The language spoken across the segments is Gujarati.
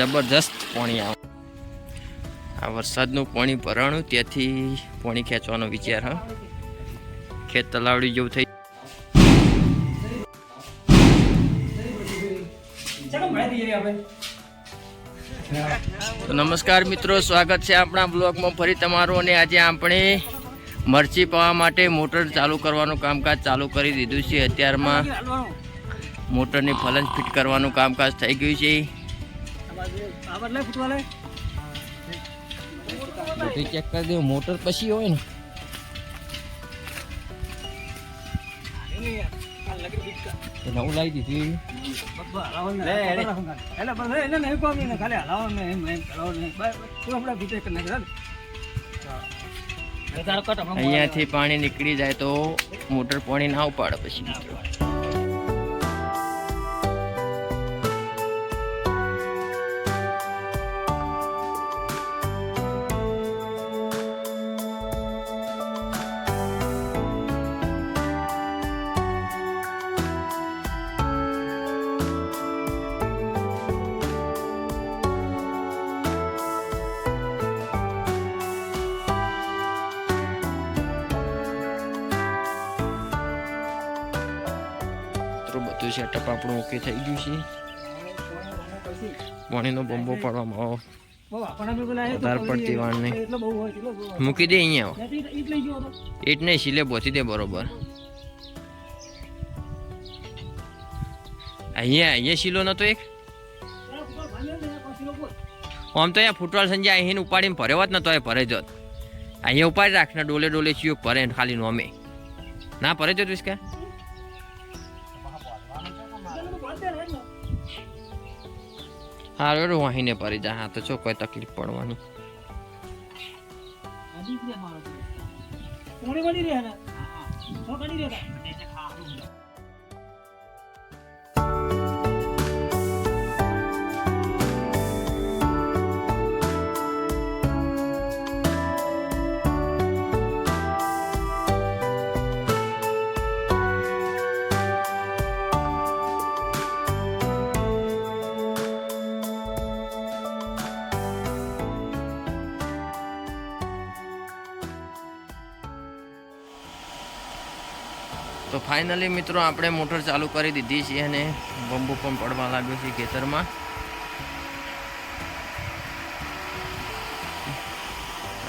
જબરજસ્ત પાણી આવે. આ વરસાદનું પાણી ભરાણું, ત્યાંથી પાણી ખેંચવાનો વિચાર, હા. ખેત તલાવડી જેવું થઈ તો નમસ્કાર મિત્રો, સ્વાગત છે આપણા બ્લોગમાં. ફરી તમારું અને આજે આપણે મરચી પાવા માટે મોટર ચાલુ કરવાનું કામકાજ ચાલુ કરી દીધું છે. અત્યારમાં મોટરની ફલંજ ફિટ કરવાનું કામકાજ થઈ ગયું છે. બધું ચેક કરી દઉં મોટર પછી હોય ને. નવું લાવી દીધું અહીંયાથી પાણી નીકળી જાય તો મોટર પાણી ના ઉપાડે પછી મિત્રો. બધું સેટઅપ આપણું ઓકે થઈ ગયું છે. પાણીનો બોમ્બો પાડવામાં આવો. મૂકી દે આવો. નહીં, સિલે દે બરોબર. અહીંયા અહીંયા શીલો નતો એક? આમ તો અહીંયા ફૂટવાલ સંજય અહીં ઉપાડીને ભર્યો નતો ને એ ભરે જોત. અહીંયા ઉપાડી રાખ ને ડોલે ડોલે ચિયો ભરે ખાલી નોમે. ના ભરે જોત વિસ્કા? હા રેડો વાહીને ભરી જા હા તો છો કોઈ તકલીફ પડવાની. તો ફાઇનલી મિત્રો આપણે મોટર ચાલુ કરી દીધી છે અને બંબુ પણ પડવા લાગ્યો છે ખેતરમાં.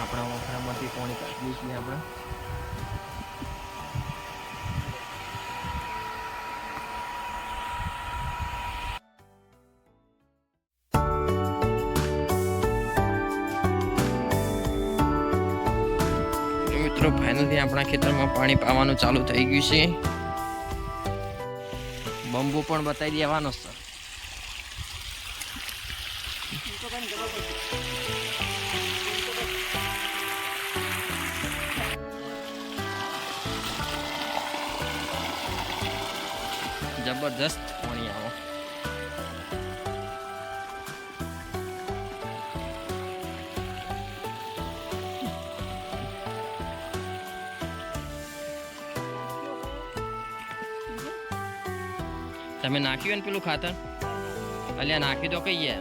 આપણા વખરામાંથી પાણી કાઢીએ છીએ આપણે. મિત્રો ફાઇનલી આપણા ખેતરમાં પાણી પાવાનું ચાલુ થઈ ગયું છે. બંબુ પણ બતાવી દેવાનો સર જબરજસ્ત પાણી આવો. તમે નાખ્યું ને પેલું ખાતર? અલ્યા નાખ્યું તો કહીએ